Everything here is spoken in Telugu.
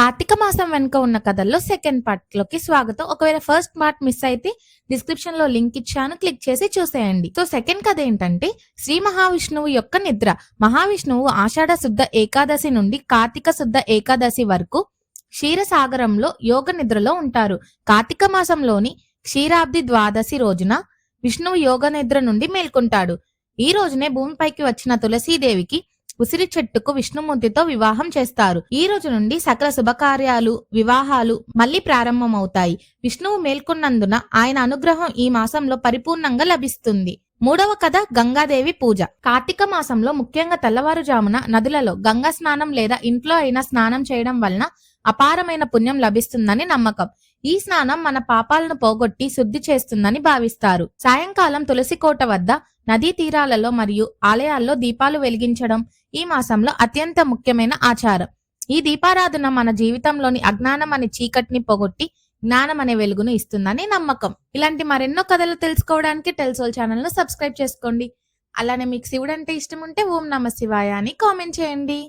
కార్తీక మాసం వెనుక ఉన్న కథల్లో సెకండ్ పార్ట్లోకి స్వాగతం. ఒకవేళ ఫస్ట్ పార్ట్ మిస్ అయితే డిస్క్రిప్షన్లో లింక్ ఇచ్చాను క్లిక్ చేసి చూసేయండి. సో సెకండ్ కథ ఏంటంటే శ్రీ మహావిష్ణువు యొక్క నిద్ర. మహావిష్ణువు ఆషాఢ శుద్ధ ఏకాదశి నుండి కార్తీక శుద్ధ ఏకాదశి వరకు క్షీరసాగరంలో యోగ నిద్రలో ఉంటారు. కార్తీక మాసంలోని క్షీరాబ్ది ద్వాదశి రోజున విష్ణువు యోగ నిద్ర నుండి మేల్కొంటాడు. ఈ రోజునే భూమిపైకి వచ్చిన తులసీదేవికి ఉసిరి చెట్టుకు విష్ణుమూర్తితో వివాహం చేస్తారు. ఈ రోజు నుండి సకల శుభకార్యాలు వివాహాలు మళ్ళీ ప్రారంభమవుతాయి. విష్ణువు మేల్కొన్నందున ఆయన అనుగ్రహం ఈ మాసంలో పరిపూర్ణంగా లభిస్తుంది. మూడవ కథ గంగాదేవి పూజ. కార్తీక మాసంలో ముఖ్యంగా తెల్లవారుజామున నదులలో గంగా స్నానం లేదా ఇంట్లో అయినా స్నానం చేయడం వలన అపారమైన పుణ్యం లభిస్తుందని నమ్మకం. ఈ స్నానం మన పాపాలను పోగొట్టి శుద్ధి చేస్తుందని భావిస్తారు. సాయంకాలం తులసి కోట వద్ద నదీ తీరాలలో మరియు ఆలయాల్లో దీపాలు వెలిగించడం ఈ మాసంలో అత్యంత ముఖ్యమైన ఆచారం. ఈ దీపారాధన మన జీవితంలోని అజ్ఞానం అనే చీకటిని పోగొట్టి జ్ఞానం అనే వెలుగును ఇస్తుందని నమ్మకం. ఇలాంటి మరెన్నో కథలు తెలుసుకోవడానికి టెల్సోల్ ఛానల్ను సబ్స్క్రైబ్ చేసుకోండి. అలానే మీకు శివుడు అంటే ఇష్టం ఉంటే ఓం నమ శివాయ అని కామెంట్ చేయండి.